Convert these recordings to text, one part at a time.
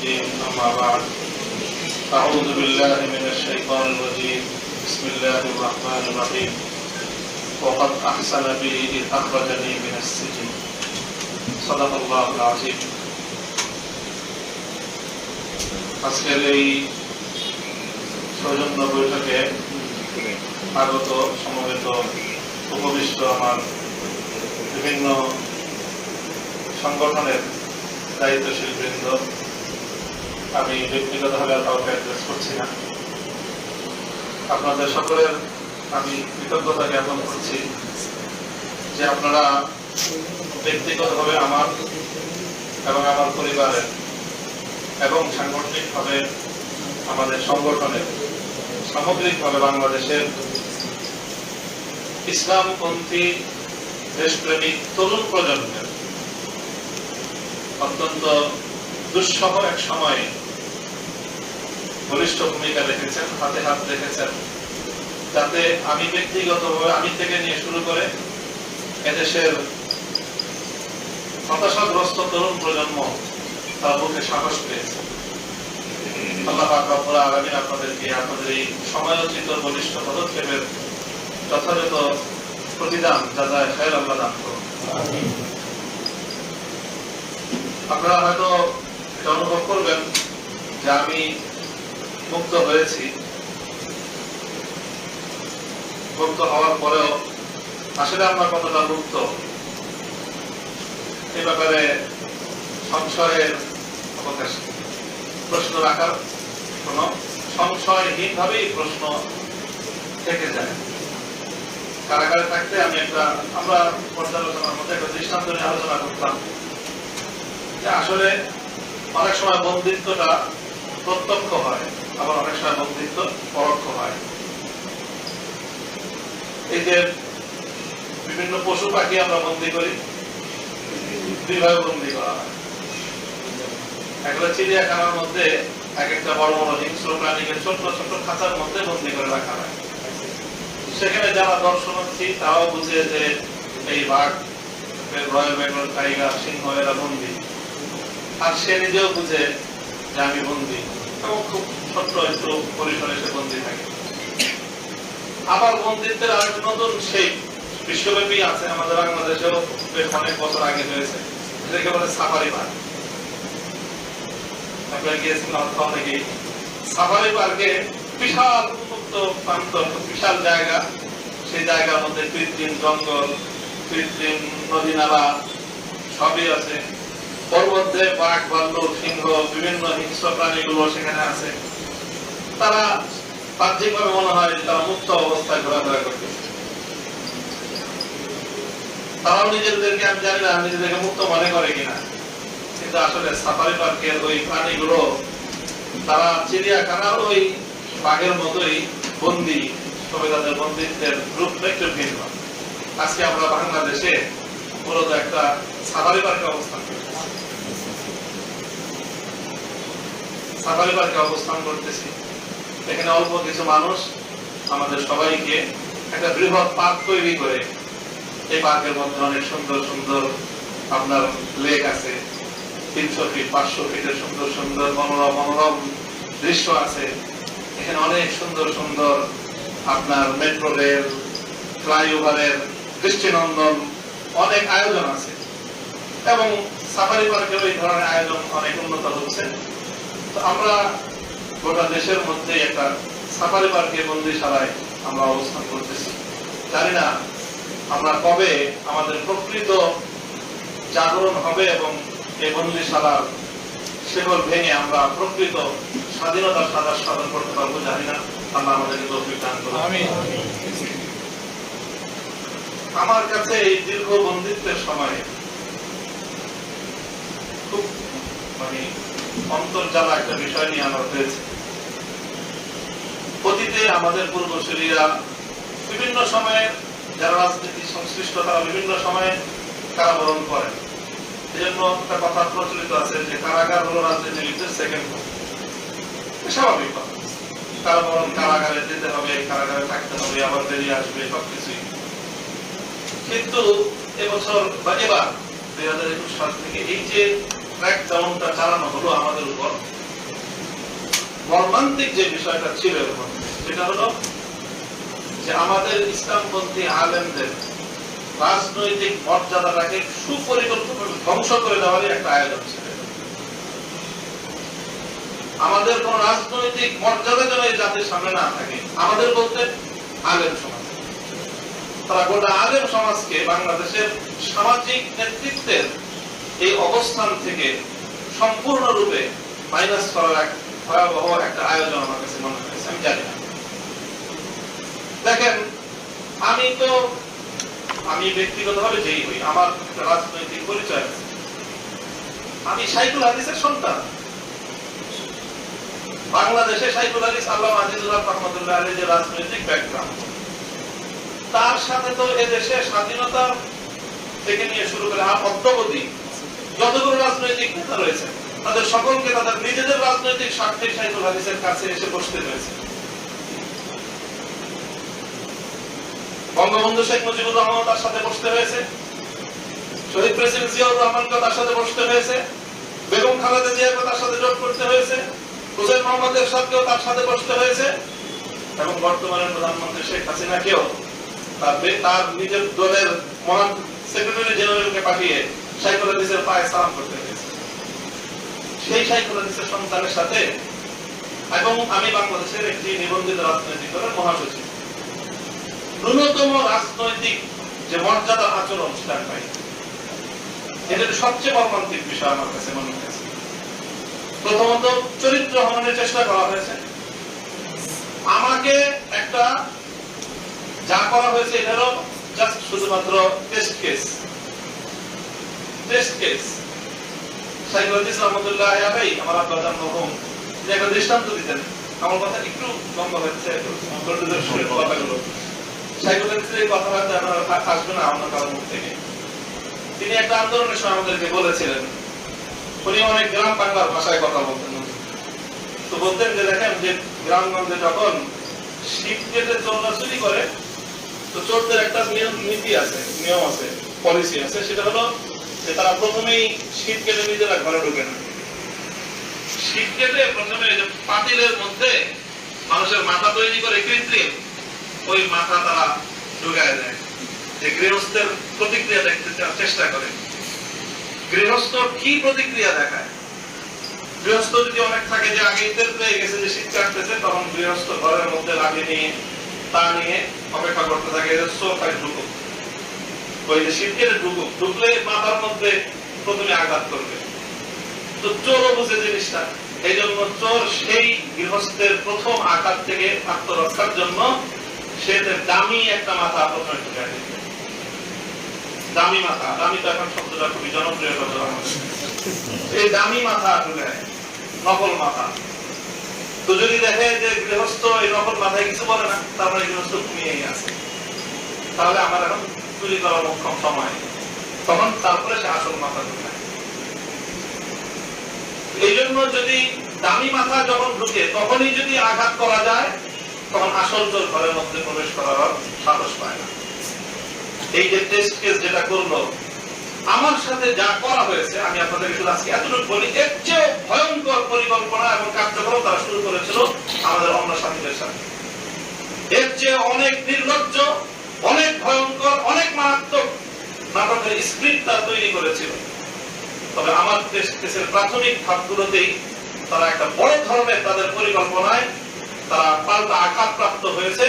الدين أما بعد أعوذ بالله من الشيطان الرجيم بسم الله الرحمن الرحيم وقد أحسن بي إذ أخرجني من السجن صدق الله العظيم আজকের এই সৌজন্য বৈঠকে আগত সমবেত উপবিষ্ট আমার বিভিন্ন সংগঠনের দায়িত্বশীল বৃন্দ আমি ব্যক্তিগতভাবে আর কাউকে অ্যাড্রেস করছি না। আপনাদের সকলের আমি কৃতজ্ঞতা জ্ঞাপন করছি যে আপনারা ব্যক্তিগতভাবে আমার এবং আমার পরিবারের এবং সাংগঠনিকভাবে আমাদের সংগঠনের সামগ্রিকভাবে বাংলাদেশের ইসলামপন্থী দেশপ্রেমিক তরুণ প্রজন্মের অত্যন্ত দুঃসহ এক সময়ে বলিষ্ঠ ভূমিকা রেখেছেন, হাতে হাত রেখেছেন। যাতে আমি ব্যক্তিগতভাবে, আমি থেকে নিয়ে শুরু করে এদেশের হতাশাগ্রস্ত তরুণ প্রজন্ম তার বুকে সাহস পেয়েছে। রব্বুল আপনাদেরকে আপনাদের এই পদক্ষেপের যথাযথ প্রতিদান, যা খায়ের দান করুন। আপনারা হয়তো অনুভব করবেন যে আমি মুক্ত হয়েছি। মুক্ত হওয়ার পরেও আসলে আমরা কতটা মুক্ত? এ ব্যাপারে সংশয়ের অবকাশ। প্রশ্ন রাখার কোন সংশয়হীন ভাবেই প্রশ্ন থেকে যায়। কারাগারে থাকতে আমি একটা আমরা পর্যালোচনার মধ্যে একটা দৃষ্টান্ত নিয়ে আলোচনা করতাম। যে আসলে অনেক সময় বন্দিত্বটা প্রত্যক্ষ হয়। আবার অনেক সময় বন্দিত্ব পরোক্ষ হয়। এই বিভিন্ন পশু পাখি আমরা বন্দি করি। দুইভাবে বন্দি করা হয়। একটা চিড়িয়াখানার মধ্যে এক একটা বড় বড় হিংস্র প্রাণীকে ছোট্ট ছোট্ট খাঁচার মধ্যে বন্দি করে রাখা হয়। সেখানে যারা দর্শনার্থী, তারাও বুঝে যে এই বাঘ রয়্যাল বেঙ্গল টাইগার, সিংহ, এরা বন্দি। আর সে নিজেও বুঝে যে আমি বন্দি। এবং খুব ছোট্ট পরিসরে সে বন্দি থাকে। আবার বন্দিত্বের আরেক নতুন সেই বিশ্বব্যাপী আছে আমাদের বাংলাদেশেও বেশ অনেক বছর আগে হয়েছে। এটাকে বলে সাফারি পার্ক। আপনারা গিয়েছিলেন অথবা অনেকেই। সাফারি পার্কে বিশাল উন্মুক্ত প্রান্ত বিশাল জায়গা। সেই জায়গার মধ্যে কৃত্রিম জঙ্গল, কৃত্রিম নদী নালা সবই আছে। মধ্যে বাঘ ভাল্লুক সিংহ, বিভিন্ন হিংস্র প্রাণীগুলো সেখানে আছে। তারা বাহ্যিকভাবে মনে হয় তারা মুক্ত অবস্থায় ঘোরাফেরা করতেছে তারাও নিজেদেরকে, আমি জানি না, নিজেদেরকে মুক্ত মনে করে কিনা। কিন্তু আসলে সাফারি পার্কের ওই প্রাণীগুলো, তারা চিড়িয়াখানার ওই বাঘের মতোই বন্দি তবে তাদের বন্দিত্বের রূপটা একটু ভিন্ন। আজকে আমরা বাংলাদেশে মূলত একটা সাফারি পার্কে অবস্থান সাফারি পার্কে অবস্থান করতেছি। এখানে অল্প কিছু মানুষ আমাদের সবাইকে একটা বৃহৎ পার্ক তৈরি করে। এই পার্কের মধ্যে অনেক সুন্দর সুন্দর আপনার লেক আছে। তিনশো ফিট, পাঁচশো ফিটের সুন্দর সুন্দর মনোরম মনোরম দৃশ্য আছে। এখানে অনেক সুন্দর সুন্দর আপনার মেট্রো রেল, ফ্লাইওভারের দৃষ্টিনন্দন অনেক আয়োজন আছে। এবং সাফারি পার্কের ওই ধরনের আয়োজন অনেক উন্নত হচ্ছে। তো আমরা গোটা দেশের মধ্যে একটা সাফারি পার্কে বন্দিশালায় আমরা অবস্থান করতেছি। জানি না আমরা কবে আমাদের প্রকৃত জাগরণ হবে এবং এই বন্দিশালার শেকল ভেঙে আমরা প্রকৃত স্বাধীনতার সাদা সাধন করতে পারব জানি না। আল্লাহ আমাদেরকে তৌফিক দান করুন। আমার কাছে এই দীর্ঘ বন্দিত্বের সময়ে খুব মানে অন্তর্জালা একটা বিষয় নিয়ে আমার হয়েছে। অতীতে আমাদের পূর্বসূরীরা বিভিন্ন সময়ে যারা রাজনীতি সংশ্লিষ্ট তারা বিভিন্ন সময়ে কারাবরণ করেন। এজন্য একটা কথা প্রচলিত আছে যে কারাগার হলো রাজনীতিবিদদের সেকেন্ড স্বাভাবিক কথা। কারাবরণ কারাগারে যেতে হবে কারাগারে থাকতে হবে আবার বেরিয়ে আসবে সবকিছুই। কিন্তু এবছর বা এবার দুই হাজার একুশ সাল থেকে এই যে ক্র্যাকডাউনটা চালানো হলো আমাদের উপর মর্মান্তিক যে বিষয়টা ছিল এর মধ্যে, সেটা হলো যে আমাদের ইসলামপন্থী আলেমদের রাজনৈতিক মর্যাদাটাকে সুপরিকল্পিতভাবে ধ্বংস করে দেওয়ারই একটা আয়োজন ছিল। আমাদের কোন রাজনৈতিক মর্যাদা যেন এই জাতির সামনে না থাকে, আমাদের বলতে আলেম সমাজ। তারা গোটা আলেম সমাজকে বাংলাদেশের সামাজিক নেতৃত্বের এই অবস্থান থেকে সম্পূর্ণরূপে মাইনাস করার এক ভয়াবহ একটা আয়োজন আমার কাছে মনে হয়েছে, আমি জানি না। দেখেন, আমি তো, আমি ব্যক্তিগতভাবে যেই হই, আমার রাজনৈতিক পরিচয় আমি সাইকুল হাদিসের সন্তান। বাংলাদেশে সাইকুল হাদিস আল্লাহ আজিজুল্লাহ রহমতুল্লাহ আলী যে রাজনৈতিক ব্যাকগ্রাউন্ড তার সাথে তো এদেশে স্বাধীনতা থেকে নিয়ে শুরু করে আর অদ্যবধি যতগুলো রাজনৈতিক নেতা রয়েছে, তাদের সকলকে তাদের নিজেদের রাজনৈতিক স্বার্থে সাইকুল হাদিসের কাছে এসে বসতে হয়েছে। বঙ্গবন্ধু শেখ মুজিবুর রহমান তার সাথে বসতে হয়েছে। শহীদ প্রেসিডেন্ট জিয়াউর রহমানকে তার সাথে বসতে হয়েছে। বেগম খালেদা জিয়াকে তার সাথে যোগ করতে হয়েছে। হুসেন মোহাম্মদ এরশাদকেও তার সাথে বসতে হয়েছে। এবং বর্তমানে প্রধানমন্ত্রী শেখ হাসিনাকেও তার তার নিজের দলের মহান সেক্রেটারি জেনারেলকে পাঠিয়ে সাইকুল হাদিসের পায়ে সালাম করতে হয়েছে। সেই সাইকুল হাদিসের সন্তানের সাথে এবং আমি বাংলাদেশের একটি নিবন্ধিত রাজনৈতিক দলের মহাসচিব। ন্যূনতম রাজনৈতিক যে মর্যাদা আচরণ সেটা পাই। এটা সবচেয়ে মর্মান্তিক বিষয় আমার কাছে মনে হয়েছে প্রথমত, চরিত্র হননের চেষ্টা করা হয়েছে। আমাকে একটা যা করা হয়েছে, এটা হলো জাস্ট শুধুমাত্র test case test case psychologist রহমতুল্লাহ আলাই, আমার আব্বাজান মরহুম যে একটা দৃষ্টান্ত দিতেন। আমার কথা একটু লম্বা হচ্ছে এই কথাবার্তা আপনারা না আপনার কারোর মুখ থেকে। তিনি একটা আন্দোলনের সময় আমাদেরকে বলেছিলেন, উনি অনেক গ্রাম বাংলার ভাষায় কথা বলতেন তো বলতেন যে, দেখেন যে গ্রামগঞ্জে যখন কেটে চোররা চুরি করে, তো চোরদের একটা নিয়ম, নীতি আছে, নিয়ম আছে পলিসি আছে, সেটা হলো যে তারা প্রথমেই শীত কেটে নিজেরা ঘরে ঢুকে না। শীত কেটে প্রথমে পাতিলের মধ্যে মানুষের মাথা তৈরি করে কৃত্রিম। ওই মাথা তারা ঢুকায় দেয়। যে গৃহস্থের প্রতিক্রিয়া দেখতে চেষ্টা করে। গৃহস্থ কি প্রতিক্রিয়া দেখায়? গৃহস্থ যদি অনেক থাকে যে আগে টের পেয়ে গেছে যে শীত কাটতেছে তখন গৃহস্থ ঘরের মধ্যে লাগিয়ে নিয়ে, তা নিয়ে অপেক্ষা করতে থাকে সোফায় ঢুকুক। ওই যে শীত কেটে ঢুকুক, ঢুকলে মাথার মধ্যে প্রথমে আঘাত করবে। তো চোরও বুঝে জিনিসটা। এই জন্য চোর সেই গৃহস্থের প্রথম আঘাত থেকে আত্মরক্ষার জন্য সে দামি একটা মাথা দিবে। দামি মাথা। দামি তো এখন শব্দটা খুবই জনপ্রিয়। এই দামি মাথা ঢুকায় নকল মাথা। তো যদি দেখে যে গৃহস্থ এই নকল মাথায় কিছু বলে না, তারপরে গৃহস্থ ঘুমিয়েই আছে। তাহলে আমার এখন চুরি করার সময়। তখন তারপরে সে আসল মাথা ঢুকায় এই জন্য যদি দামি মাথা যখন ঢুকে, তখনই যদি আঘাত করা যায় তখন আসল চোর ঘরের মধ্যে প্রবেশ করার সাহস পায় না। এই যে টেস্ট কেস যেটা করল, আমার সাথে যা করা হয়েছে, আমি আপনাদেরকে শুধু আজকে এতটুকু বলি, এর চেয়ে ভয়ঙ্কর পরিকল্পনা এবং কার্যক্রম তারা শুরু করেছিল আমাদের অন্য সাথীদের সাথে। এর চেয়ে অনেক নির্লজ্জ, অনেক ভয়ঙ্কর, অনেক মারাত্মক নাটকের স্ক্রিপ্ট তারা তৈরি করেছিল। তবে আমার কেসের প্রাথমিক ধাপগুলোতেই তারা একটা বড় ধরনের তাদের পরিকল্পনায় তারা পাল্টা আঘাত প্রাপ্ত হয়েছে,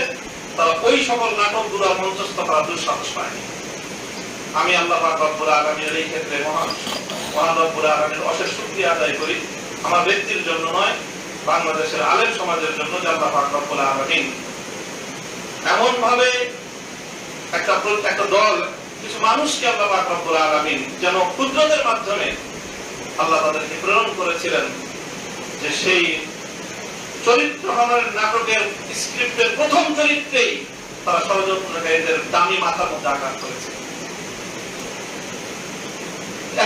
তারা ওই সকল নাটকগুলো মঞ্চস্থ করার দুঃসাহস পায়নি। আমি আল্লাহ রব্বুল আলামিনের এই ক্ষেত্রে মহান মহান রব্বুল আলামিনের অশেষ শুকরিয়া আদায় করি। আমার ব্যক্তির জন্য নয়, বাংলাদেশের আলেম সমাজের জন্য যে আল্লাহ রব্বুল আলামিন। এমন ভাবে একটা একটা দল, কিছু মানুষকে আল্লাহ রব্বুল আলামিন যেন ক্ষুদ্রদের মাধ্যমে আল্লাহ তাদেরকে প্রেরণ করেছিলেন, যে সেই চরিত্র হননের নাটকের স্ক্রিপ্টের প্রথম চরিত্রেই তারা ষড়যন্ত্রকারীদের দামি মাথার মধ্যে আঘাত করেছে।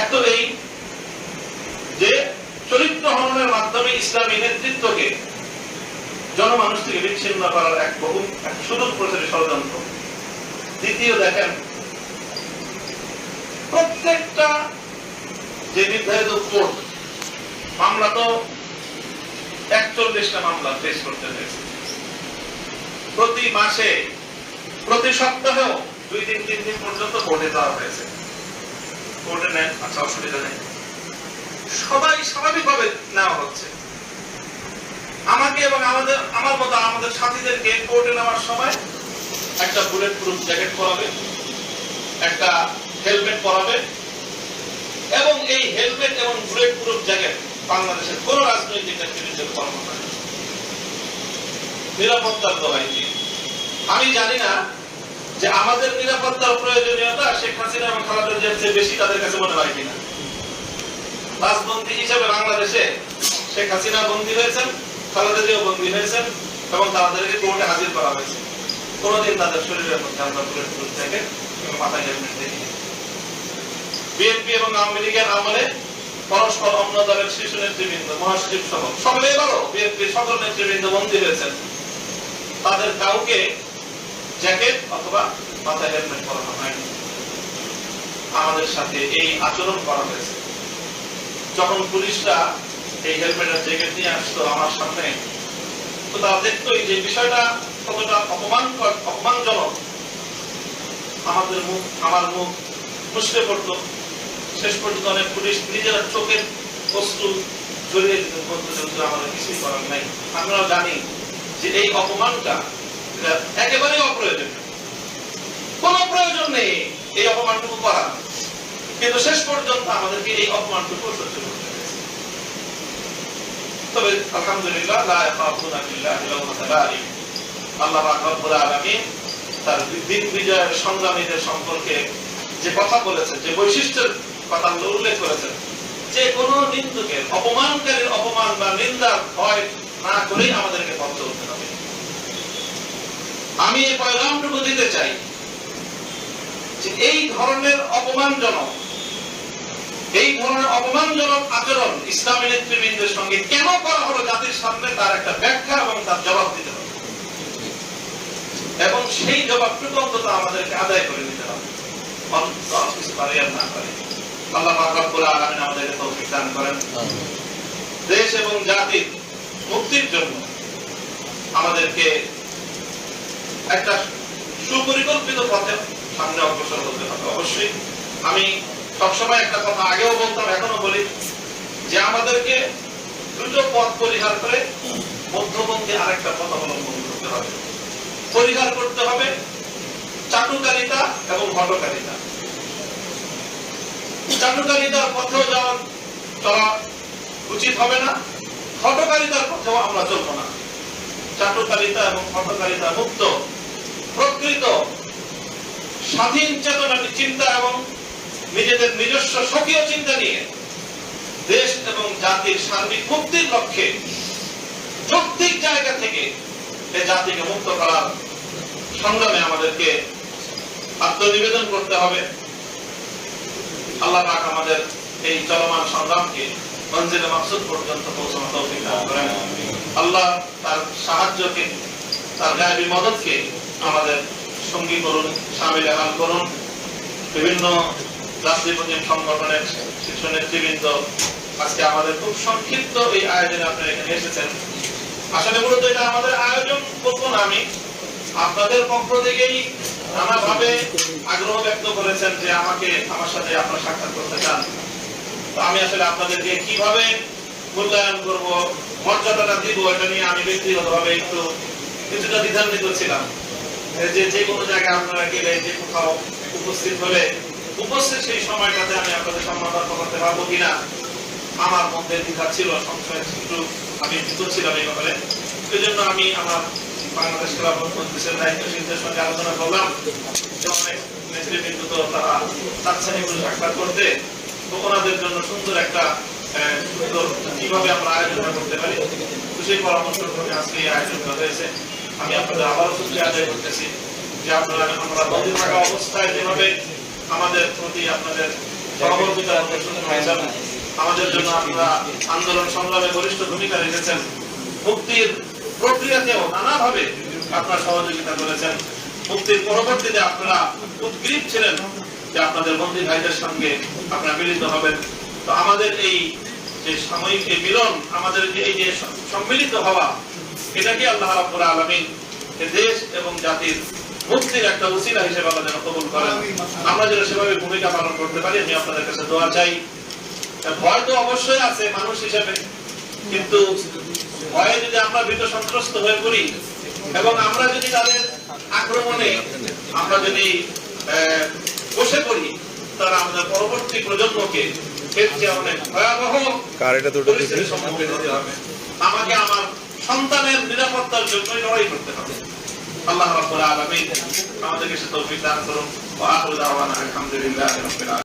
এক এই যে চরিত্র হননের মাধ্যমে ইসলামী নেতৃত্বকে জনমানুষ থেকে বিচ্ছিন্ন করার এক বহু, এক সুদূর প্রচারী ষড়যন্ত্র। দ্বিতীয় দেখেন, প্রত্যেকটা যে নির্ধারিত কোর্ট, মামলা তো একচল্লিশটা মামলা ফেস করতে হয়েছে। প্রতি মাসে, প্রতি সপ্তাহেও দুই দিন, তিন দিন পর্যন্ত কোর্টে যাওয়া হয়েছে। কোর্টে নেন আচ্ছা অসুবিধা নেই। সবাই স্বাভাবিকভাবে নেওয়া হচ্ছে। আমাকে এবং আমাদের, আমার মতো আমাদের সাথীদেরকে কোর্টে নেওয়ার সময় একটা বুলেট প্রুফ জ্যাকেট পরাবে, একটা হেলমেট পরাবে, এবং এই হেলমেট এবং বুলেট প্রুফ জ্যাকেট বাংলাদেশের কোন রাজনৈতিক নেতৃত্বের কর্ম নিরাপত্তার দোহাই দিয়ে আমি জানি না যে আমাদের নিরাপত্তার প্রয়োজনীয়তা শেখ হাসিনা এবং খালেদা জিয়ার চেয়ে বেশি তাদের কাছে মনে হয় কিনা। রাজবন্দী হিসেবে বাংলাদেশে শেখ হাসিনা বন্দী হয়েছেন, খালেদা জিয়াও বন্দী হয়েছেন এবং তাদেরকে কোর্টে হাজির করা হয়েছে। কোনোদিন তাদের শরীরের মধ্যে আমরা বুলেট প্রুফ এবং মাথায় হেলমেট দেখিনি। বিএনপি এবং আওয়ামী লীগের আমলে পরস্পর অন্য দলের শীর্ষ নেতৃবৃন্দ, মহাসচিব সহ সকলে এবারও বিএনপির সকল নেতৃবৃন্দ বন্দী হয়েছেন। তাদের কাউকে জ্যাকেট অথবা মাথায় হেলমেট পরানো হয়নি। আমাদের সাথে এই আচরণ করা হয়েছে। যখন পুলিশরা এই হেলমেট আর জ্যাকেট নিয়ে আসতো আমার সামনে, তো তারা দেখতোই যে বিষয়টা কতটা অপমান অপমানজনক। আমাদের মুখ, আমার মুখ মুসকে পড়তো। শেষ পর্যন্ত অনেক পুলিশ নিজেরা চোখের বস্তু জড়িয়ে দিতে যে আমাদের কিছুই করার নাই। আমরাও জানি যে এই অপমানটা একেবারেই অপ্রয়োজনীয়। কোনো প্রয়োজন নেই এই অপমানটুকু করা কিন্তু শেষ পর্যন্ত আমাদেরকে এই অপমানটুকু সহ্য করতে তবে আলহামদুলিল্লাহ, লা ইয়াখাফুনা বিল্লাহি লাওমাতা লাইম আল্লাহ পাক রব্বুল আলামিন তার দিন বিজয়ের সংগ্রামীদের সম্পর্কে যে কথা বলেছে যে বৈশিষ্ট্যের কথা উল্লেখ করেছেন। যে কোন নিন্দুকের, অপমানকারীর অপমান বা নিন্দার ভয় না করেই আমাদেরকে পথ চলতে হবে। আমি এই পয়গামটুকু দিতে চাই যে এই ধরনের অপমানজনক, এই ধরনের অপমানজনক আচরণ ইসলামী নেতৃবৃন্দের সঙ্গে কেন করা হলো জাতির সামনে তার একটা ব্যাখ্যা এবং তার জবাব দিতে হবে। এবং সেই জবাবটুকু অন্তত আমাদেরকে আদায় করে নিতে হবে। না পারে আল্লাহ পাক রব্বুল আলামিন আমাদেরকে তৌফিক দান করেন। দেশ এবং জাতির মুক্তির জন্য আমাদেরকে একটা সুপরিকল্পিত পথে সামনে অগ্রসর হতে হবে অবশ্যই। আমি সবসময় একটা কথা আগেও বলতাম এখনও বলি যে আমাদেরকে দুটো পথ পরিহার করে মধ্যপন্থী আরেকটা পথ অবলম্বন করতে হবে। পরিহার করতে হবে চাটুকারিতা এবং হটকারিতা। চাটুকারিতার পথেও যাওয়া চলা উচিত হবে না। হটকারিতার পথেও আমরা চলবো না। চাটুকারিতা এবং হটকারিতা মুক্ত, প্রকৃত, স্বাধীন চেতনা চিন্তা এবং নিজেদের নিজস্ব স্বকীয় চিন্তা নিয়ে দেশ এবং জাতির সার্বিক মুক্তির লক্ষ্যে যৌক্তিক জায়গা থেকে এ জাতিকে মুক্ত করার সংগ্রামে আমাদেরকে আত্মনিবেদন করতে হবে। আল্লাহ পাক আমাদের এই চলমান সংগ্রামকে মঞ্জিলে মাকসুদ পর্যন্ত পৌঁছানো তৌফিক দান করেন। আল্লাহ তার সাহায্যকে, তার গায়েবী মদতকে আমাদের সঙ্গী করুন, সামিল হাল করুন। বিভিন্ন রাষ্ট্রীয় সংগঠনের শীর্ষ নেতৃবৃন্দ আজকে আমাদের খুব সংক্ষিপ্ত এই আয়োজনে আপনারা এখানে এসেছেন। আসলে মূলত এটা আমাদের আয়োজন করব আমি। আপনাদের পক্ষ থেকেই নানাভাবে আগ্রহ ব্যক্ত করেছেন যে আমাকে আমার সাথে আপনার সাক্ষাৎ করতে চান। তো আমি আসলে আপনাদেরকে কীভাবে মূল্যায়ন করব, মর্যাদাটা দিব, এটা নিয়ে আমি ব্যক্তিগতভাবে একটু কিছুটা দ্বিধান্বিত ছিলাম। যে যে কোনো জায়গায় আপনারা গেলে, যে কোথাও উপস্থিত হলে, উপস্থিত সেই সময়টাতে আমি আপনাদের সম্মান করতে পারব কিনা, আমার মধ্যে দ্বিধা ছিল, সংশয় একটু আমি ভীত ছিলাম এই ব্যাপারে। সেই জন্য আমি আমার বাংলাদেশ ক্লাব মজলিসের সঙ্গে আলোচনা করলাম। আমাদের প্রতি আপনাদের সহমর্মিতা আমাদের জন্য আপনারা আন্দোলন সংগ্রামে বলিষ্ঠ ভূমিকা রেখেছেন, মুক্তির প্রক্রিয়াতেও নানাভাবে আপনারা সহযোগিতা করেছেন। মুক্তির পরবর্তীতে আপনারা উদ্গ্রীব ছিলেন যে আপনাদের বন্দী ভাইদের সঙ্গে আপনারা মিলিত হবেন। তো আমাদের এই যে সাময়িক এই মিলন, আমাদের এই যে সম্মিলিত হওয়া এটাকে আল্লাহ রাব্বুল আলামিন দেশ এবং জাতির মুক্তির একটা উসিলা হিসেবে যেন কবুল করেন? আমরা যেন সেভাবে ভূমিকা পালন করতে পারি, আমি আপনাদের কাছে দোয়া চাই। ভয় তো অবশ্যই আছে মানুষ হিসেবে, কিন্তু ভয়ে যদি আমরা ভীত সন্ত্রস্ত হয়ে পড়ি এবং আমরা যদি তাদের আক্রমণে আমরা যদি বসে পড়ি তারা আমাদের পরবর্তী প্রজন্মকে এর অনেক ভয়াবহ কার এটা দুটো দিছে? পরিস্থিতির সম্মুখীন হতে হবে। আমাকে আমার সন্তানের নিরাপত্তার জন্য লড়াই করতে হবে। আল্লাহ রাব্বুল আলামিন আমাদেরকে সে তৌফিক দান করুন। ওয়া আখিরু দাওয়ানা আলহামদুলিল্লাহি রাব্বিল আলামিন।